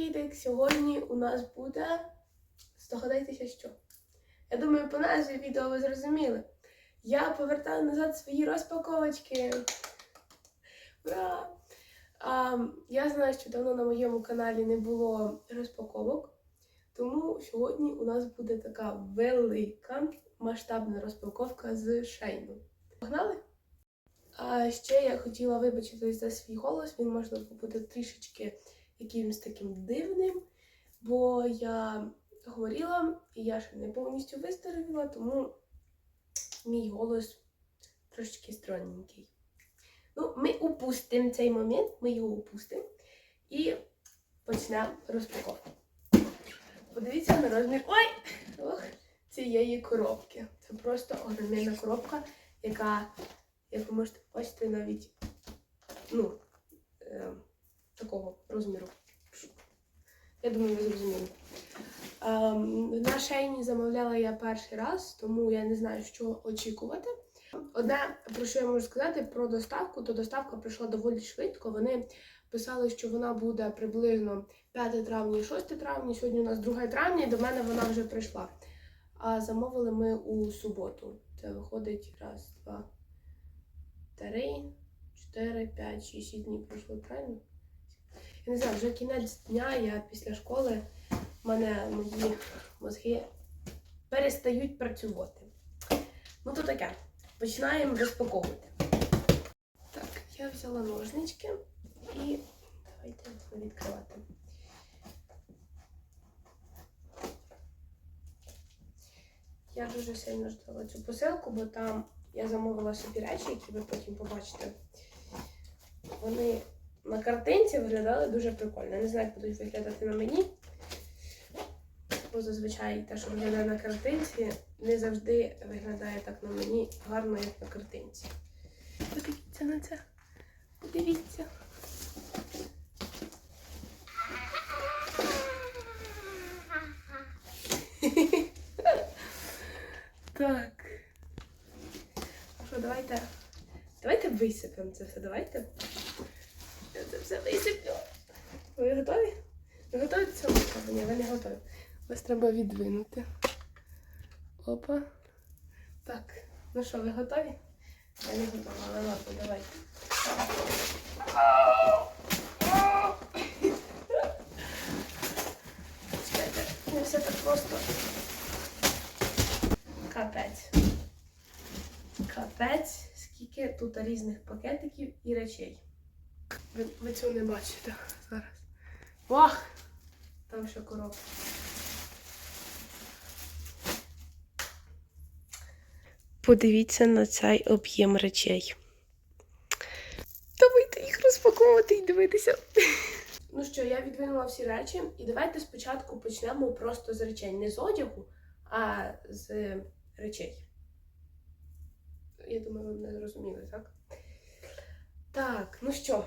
привітик! Сьогодні у нас буде. Здогадайтеся, що. Я думаю, по назві відео ви зрозуміли. Я повертаю назад свої розпаковочки. Ура! А, я знаю, що давно на моєму каналі не було розпаковок, тому сьогодні у нас буде така велика масштабна розпаковка з Шейну. Погнали? А ще я хотіла вибачитись за свій голос, він можливо буде трішечки якимось таким дивним, бо я говорила і я ще не повністю виздоровіла, тому мій голос трошечки странненький. Ну, ми упустимо цей момент, ми його упустимо і почнемо розпаковку. Подивіться на розмір ой! Ох, цієї коробки. Це просто огромна коробка, яка, як ви можете бачити, навіть ну, е, такого розміру. Я думаю, ви зрозуміли. Ем, на шейні замовляла я перший раз, тому я не знаю, що очікувати. Одне, про що я можу сказати про доставку, то доставка прийшла доволі швидко. Вони писали, що вона буде приблизно 5 травня і 6 травня. Сьогодні у нас 2 травня, і до мене вона вже прийшла. А замовили ми у суботу. Це виходить раз, два, три, чотири, п'ять, шість днів пройшло, правильно? Я не знаю, вже кінець дня, я після школи, в мене мої мозги перестають працювати. Ну то таке. Починаємо розпаковувати. Так, я взяла ножнички і давайте відкривати. Я дуже сильно ждала цю посилку, бо там я замовила собі речі, які ви потім побачите. Вони на картинці виглядали дуже прикольно. Я не знаю, як будуть виглядати на мені. Бо зазвичай те, що виглядає на картинці, не завжди виглядає так на мені гарно, як на картинці. Подивіться на це. Подивіться. Так. Ну Що, давайте. Давайте висипемо це все. Давайте. Все висиплю. Ви готові? Ви готові до цього? Ні, ви не готові. Вас треба відвинути. Опа. Так. Ну що, ви готові? Я не готова, але ладно, давайте. Чекайте, не все так просто. Капець. Капець, скільки тут різних пакетиків і речей. Ви, ви цього не бачите зараз. Вах! Там ще коробка. Подивіться на цей об'єм речей. Давайте їх розпаковувати і дивитися. Ну що, я відвинула всі речі, і давайте спочатку почнемо просто з речей. Не з одягу, а з речей. Я думаю, ви мене зрозуміли, так? Так, ну що,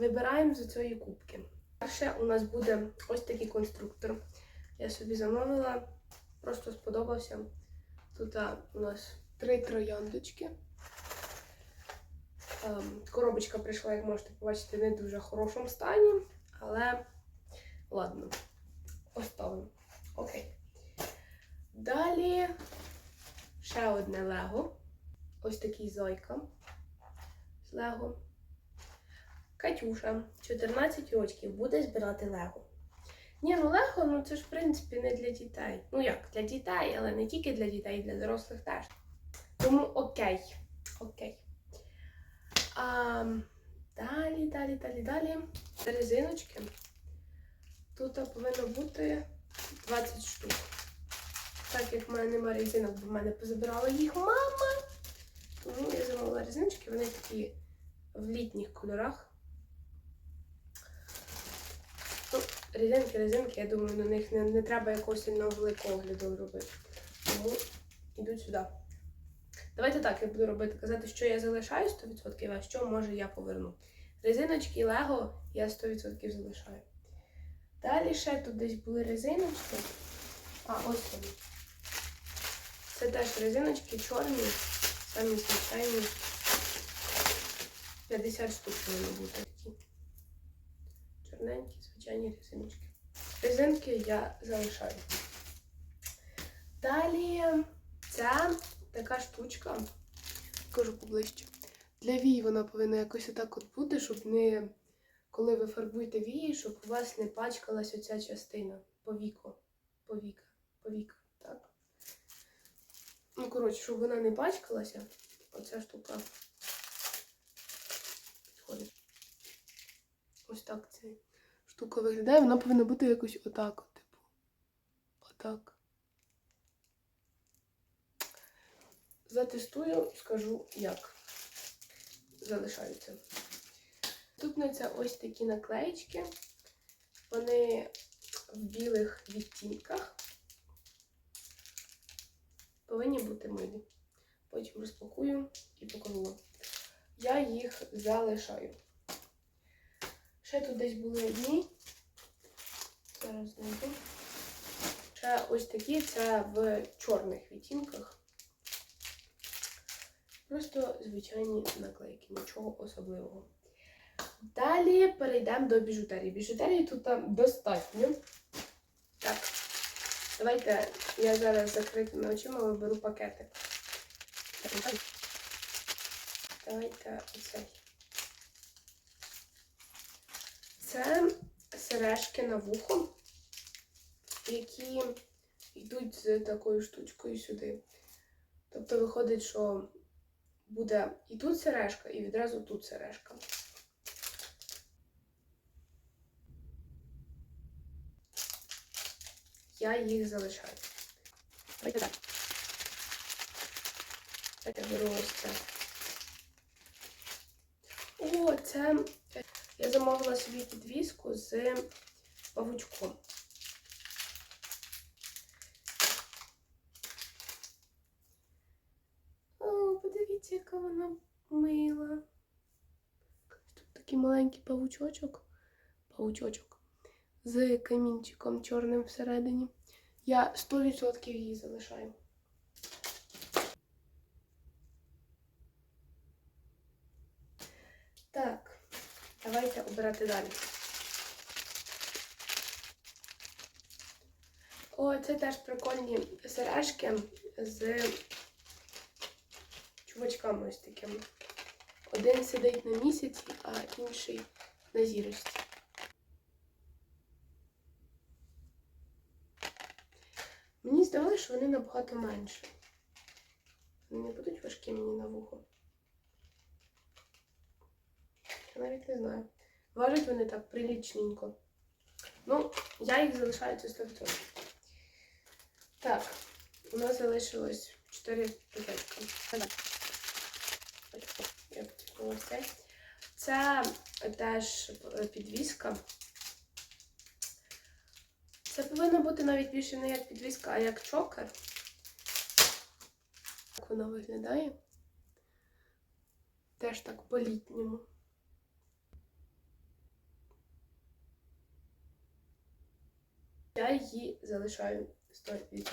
вибираємо з цієї кубки. Перше у нас буде ось такий конструктор. Я собі замовила, просто сподобався. Тут у нас три трояндочки. Ем, коробочка прийшла, як можете побачити, не дуже хорошому стані, але ладно, оставимо. Окей. Далі ще одне лего. Ось такий зойка з лего. Катюша, 14 років, буде збирати лего. Ні, ну лего, ну це ж в принципі не для дітей. Ну як, для дітей, але не тільки для дітей, для дорослих теж. Тому окей. Окей. А, далі, далі, далі, далі. Резиночки. Тут повинно бути 20 штук. Так як в мене немає резинок, бо в мене позабирала їх мама. Тому я замовила резиночки, вони такі в літніх кольорах. Ну, резинки, резинки, я думаю, на них не, не треба якогось сильного великого огляду робити. Тому йдуть сюди. Давайте так, я буду робити, казати, що я залишаю 100%, а що може я поверну. Резиночки Лего я 100% залишаю. Далі ще тут десь були резиночки. А, ось вони. Це теж резиночки чорні, самі звичайні. 50 штук повинно бути такі. Чорненькі, звичайні резиночки. Резинки я залишаю. Далі ця така штучка, кажу поближче. Для вій вона повинна якось отак от бути, щоб не, коли ви фарбуєте вії, щоб у вас не пачкалась оця частина повіко. Повіка. Повіка, так. Ну, коротше, щоб вона не пачкалася, оця штука підходить. Ось так ця штука виглядає. Вона повинна бути якось отак, типу. Отак. Затестую, скажу як залишаються. Тут на це ось такі наклеїчки. Вони в білих відтінках. Повинні бути милі. Потім розпакую і покажу. Я їх залишаю. Ще тут десь були одні. Зараз знайду. Ще ось такі, це в чорних відтінках. Просто звичайні наклейки, нічого особливого. Далі перейдемо до біжутерії. Біжутерії тут там достатньо. Так, давайте я зараз закритими очима виберу пакетик. Давайте оцей. Це сережки на вухо, які йдуть з такою штучкою сюди. Тобто виходить, що буде і тут сережка, і відразу тут сережка. Я їх залишаю. Давайте беру ось це. О, це я замовила собі підвіску з павучком. О, подивіться, яка вона мила. Тут такий маленький павучочок. Павучочок з камінчиком чорним всередині. Я 100% її залишаю. Так, давайте далі. О, це теж прикольні сережки з чувачками ось такими. Один сидить на місяці, а інший на зірочці. Мені здавалося, що вони набагато менше. Вони не будуть важкі мені на вухо. Я навіть не знаю. Важать вони так прилічненько. Ну, я їх залишаю це 100%. Так, у нас залишилось 4 пакетика. Я потягнула цей. Це теж підвіска. Це повинно бути навіть більше не як підвіска, а як чокер. Так воно виглядає. Теж так по-літньому. Я її залишаю 100%.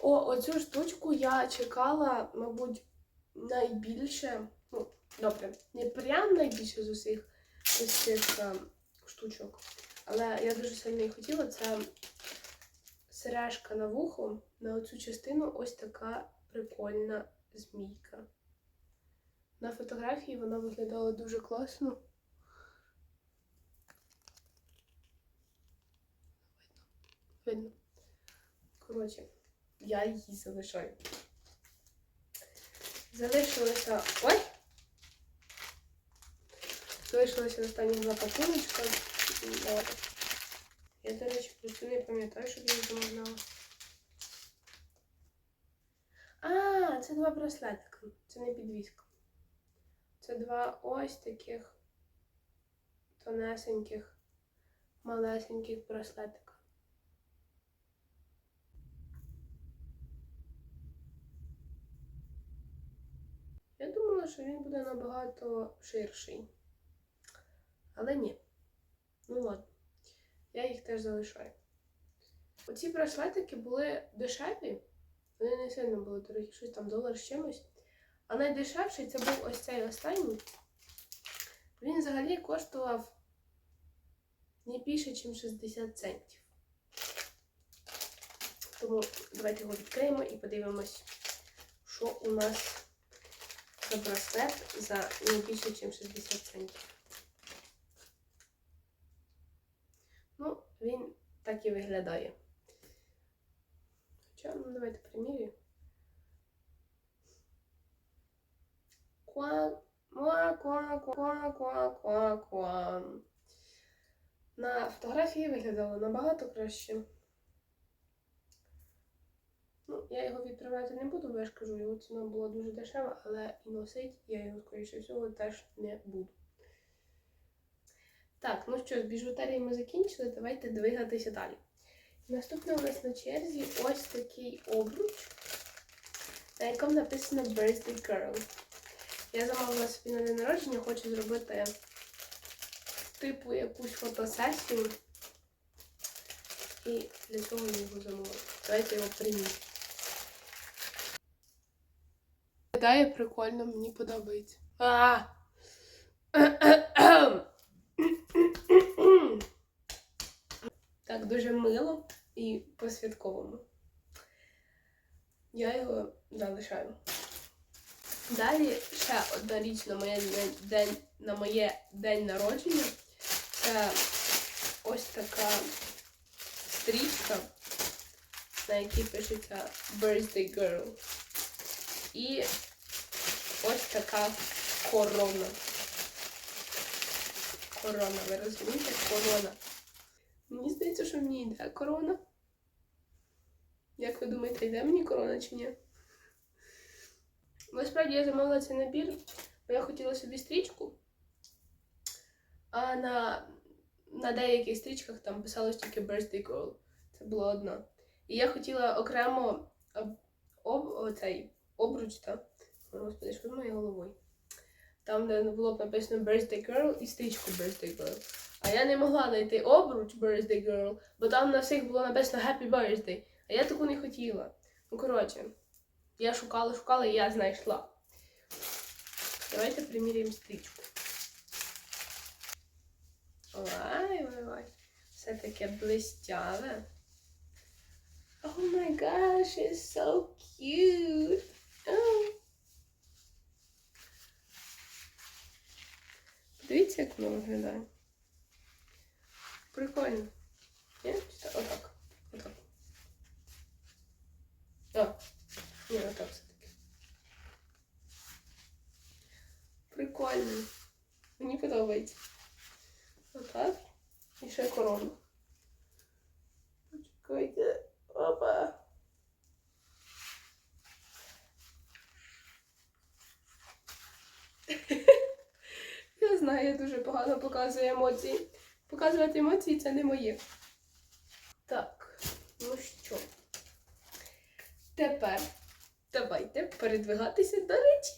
О, оцю штучку я чекала, мабуть, найбільше. Ну, добре, не прям найбільше з усіх ось цих е, штучок. Але я дуже сильно її хотіла. Це сережка на вухо. На оцю частину ось така прикольна змійка. На фотографії вона виглядала дуже класно. Видно. Видно. Коротше, я її залишаю. Залишилося. Ой! Залишилося останні два пакуночка. Я, до речі, про не пам'ятаю, щоб я замовляла. А, це два браслетика. Це не підвіска. Це два ось таких тонесеньких, малесеньких браслетика. Я думала, що він буде набагато ширший. Але ні. Ну ладно. Я їх теж залишаю. Оці браслетики були дешеві. Вони не сильно були дорогі, щось там долар з чимось. А найдешевший це був ось цей останній. Він взагалі коштував не більше, ніж 60 центів. Тому давайте його відкриємо і подивимось, що у нас за браслет за не більше, ніж 60 центів. Ну, він так і виглядає. Хоча, ну давайте примірюємо. Ква, ква, ква, ква, ква, ква, ква. На фотографії виглядало набагато краще. Ну, я його відправляти не буду, бо я ж кажу, його ціна була дуже дешева, але і носить я його, скоріше всього, теж не буду. Так, ну що, з біжутерії ми закінчили, давайте двигатися далі. Наступне у нас на черзі ось такий обруч, на якому написано Birthday Girl. Я замовила собі на день народження, хочу зробити типу якусь фотосесію. І для цього я його замовила. Давайте його приміряємо. Виглядає прикольно, мені подобається. А! Так, дуже мило і по-святковому. Я його залишаю. Далі ще одна річ на моє день- на моє день народження. Це ось така стрічка, на якій пишеться Birthday Girl. І ось така корона. Корона, ви розумієте? Корона. Мені здається, що мені йде корона. Як ви думаєте, йде мені корона чи ні? Насправді я замовила цей набір, бо я хотіла собі стрічку, а на, на деяких стрічках там писалось тільки Birthday Girl. Це була одна. І я хотіла окремо об, оцей обруч, та, господи, що з моєю головою. Там, де було б написано Birthday Girl і стрічку Birthday Girl. А я не могла знайти обруч Birthday Girl, бо там на всіх було написано Happy Birthday. А я таку не хотіла. Ну, коротше, я шукала, шукала і я знайшла. Давайте приміряємо стрічку. Ой, ой, ой. Все таке блистяве. Oh my gosh, it's so cute. Подивіться, як воно виглядає. Прикольно. Ні? Чи так? Отак. Отак. А, ні, отак все-таки. Прикольно. Мені подобається. Отак. І ще корона. Почекайте. Опа. Я знаю, я дуже погано показує емоції. Показувати емоції це не моє. Так, ну що. Тепер давайте передвигатися до речі.